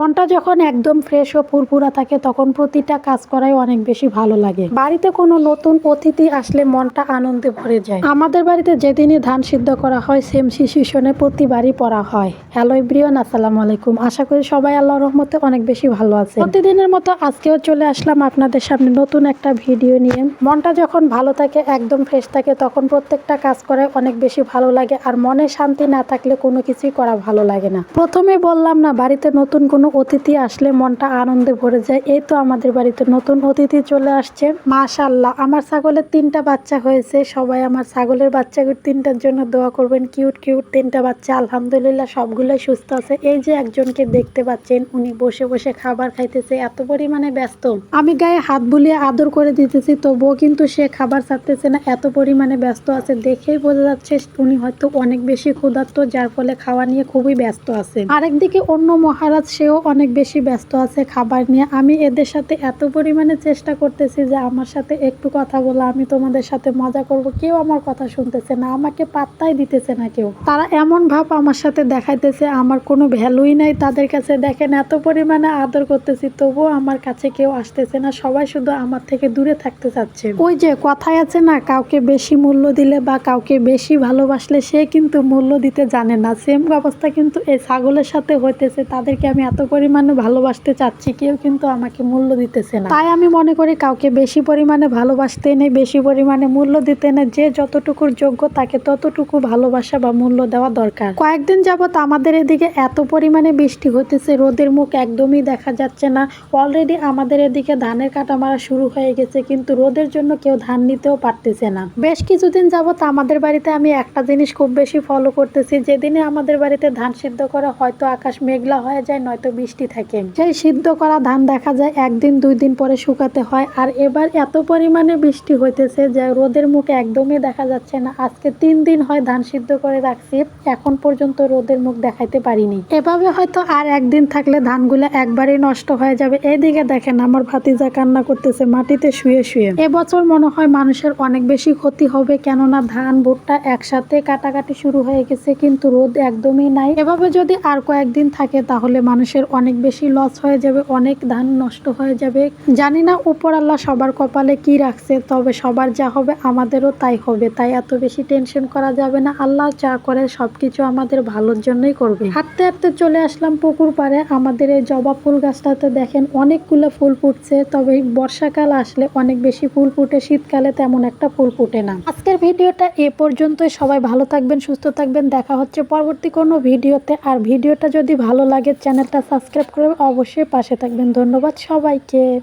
মনটা যখন একদম ফ্রেশ ও ফুরফুরা থাকে, তখন প্রতিটা কাজ করাই অনেক বেশি ভালো লাগে। বাড়িতে কোনো নতুন অতিথি আসলে মনটা আনন্দে ভরে যায়। আমাদের বাড়িতে যেদিনই ধান সিদ্ধ করা হয় সেম সিচুয়েশনে প্রতিবারই পড়া হয়। হ্যালো ইব্রিয়ন আসসালামু আলাইকুম। আশা করি সবাই আল্লাহ রহমতে অনেক বেশি ভালো আছে। প্রতিদিনের মতো আজকেও চলে আসলাম আপনাদের সামনে নতুন একটা ভিডিও নিয়ে। মনটা যখন ভালো থাকে, একদম ফ্রেশ থাকে, তখন প্রত্যেকটা কাজ করে অনেক বেশি ভালো লাগে। আর মনে শান্তি না থাকলে কোনো কিছুই করা ভালো লাগে না। প্রথমে বললাম না, বাড়িতে নতুন কোনো অতিথি আসলে মনটা আনন্দে ভরে যায়। এই তো আমাদের বাড়িতে নতুন অতিথি চলে আসছে। মাশাল্লাহ আমার ছাগলের তিনটা বাচ্চা হয়েছে। সবাই আমার ছাগলের বাচ্চাগুলো তিনটার জন্য দোয়া করবেন। কিউট কিউট তিনটা বাচ্চা। আলহামদুলিল্লাহ সবগুলোই সুস্থ আছে। এই যে একজনকে দেখতে পাচ্ছেন, উনি বসে বসে খাবার খাইতেছে, এত পরিমাণে ব্যস্ত। আমি গায়ে হাত বুলিয়ে আদর করে দিতেছি, তবুও কিন্তু সে খাবার ছাড়তেছে না। এত পরিমাণে ব্যস্ত আছে, দেখেই বোঝা যাচ্ছে উনি হয়তো অনেক বেশি ক্ষুধার্ত, যার ফলে খাওয়া নিয়ে খুবই ব্যস্ত আছে। আরেকদিকে অন্য মহারাজ, সেও অনেক বেশি ব্যস্ত আছে খাবার নিয়ে। আমি এদের সাথে এত পরিমাণে চেষ্টা করতেছি যে আমার সাথে একটু কথা বলা, আমি তোমাদের সাথে মজা করব, কেউ আমার কথা শুনতেছে না, আমাকে পাত্তাই দিতেছে না কেউ। তারা এমন ভাব আমার সাথে দেখাইতেছে, আমার কোনো ভ্যালুই নাই তাদের কাছে। দেখেন এত পরিমাণে আদর করতেছি, তবুও আমার কাছে কেউ আসতেছে না, সবাই শুধু আমার থেকে দূরে থাকতে চাচ্ছে। ওই যে কথায় আছে না, কাউকে বেশি মূল্য দিলে বা কাউকে বেশি ভালোবাসলে সে কিন্তু মূল্য দিতে জানে না। সেম অবস্থা কিন্তু এই ছাগলের সাথে হইতেছে, তাদেরকে আমি এত পরিমাণে ভালোবাসতে চাচ্ছি, কেউ কিন্তু আমাকে মূল্য দিতেছে না। তাই আমি মনে করি কাউকে বেশি পরিমাণে ভালোবাসতে নেই বেশি পরিমাণে মূল্য দিতে নেই যে যতটুকুর যোগ্য তাকে ততটুকু ভালোবাসা বা মূল্য দেওয়া দরকার। কয়েকদিন যাবত আমাদের এদিকে এত পরিমাণে বৃষ্টি হতেছে, রোদের মুখ একদমই দেখা যাচ্ছে না। অলরেডি আমাদের এদিকে ধানের কাটা মারা শুরু হয়ে গেছে, কিন্তু রোদের জন্য কেউ ধান নিতেও পারতেছে না। বেশ কিছুদিন যাবত আমাদের বাড়িতে আমি একটা জিনিস খুব বেশি ফলো করতেছি, যেদিনে আমাদের বাড়িতে ধান সিদ্ধ করা হয়তো আকাশ মেঘলা হয়ে যায়, নয়তো বৃষ্টি থাকে। সেই সিদ্ধ করা ধান দেখা যায়, একদিন, দুই দিন পরে শুকাতে হয়। আর এবার এত পরিমাণে বৃষ্টি হইতেছে যে রোদের মুখে একদমই দেখা যাচ্ছে না। আজকে তিন দিন হয় ধান সিদ্ধ করে রাখছি। এখন পর্যন্ত রোদের মুখ দেখাইতে পারিনি। এভাবে হয়তো আর একদিন থাকলে ধানগুলো একবারই নষ্ট হয়ে যাবে। এইদিকে দেখেন আমার ভাতিজা কান্না করতেছে, মাটিতে শুয়ে শুয়ে। এবছর মনে হয় মানুষের অনেক বেশি ক্ষতি হবে, কেননা ধান, ভুট্টা একসাথে কাটাকাটি শুরু হয়ে গেছে, কিন্তু রোদ একদমই নাই। এভাবে যদি আর কয়েকদিন থাকে, তাহলে মানুষের অনেক বেশি লস হয়ে যাবে, অনেক ধান নষ্ট হয়ে যাবে। জানি না উপর আল্লাহ সবার কপালে কি রাখছে, তবে সবার যা হবে আমাদেরও তাই হবে। তাই এত বেশি টেনশন করা যাবে না। আল্লাহ যা করে সবকিছু আমাদের ভালোর জন্যই করবে। হাঁটতে হাঁটতে চলে আসলাম পুকুর পাড়ে। আমাদের এই জবা ফুল গাছটাতে দেখেন অনেকগুলো ফুল ফুটছে, তবে বর্ষাকাল আসলে অনেক বেশি ফুল ফুটে, শীতকালে তেমন একটা ফুল ফুটে না। আজকের ভিডিওটা এ পর্যন্তই। সবাই ভালো থাকবেন, সুস্থ থাকবেন। দেখা হচ্ছে পরবর্তী কোনো ভিডিওতে। আর ভিডিওটা যদি ভালো লাগে, চ্যানেলটা সাবস্ক্রাইব করে অবশ্যই পাশে থাকবেন। ধন্যবাদ সবাইকে।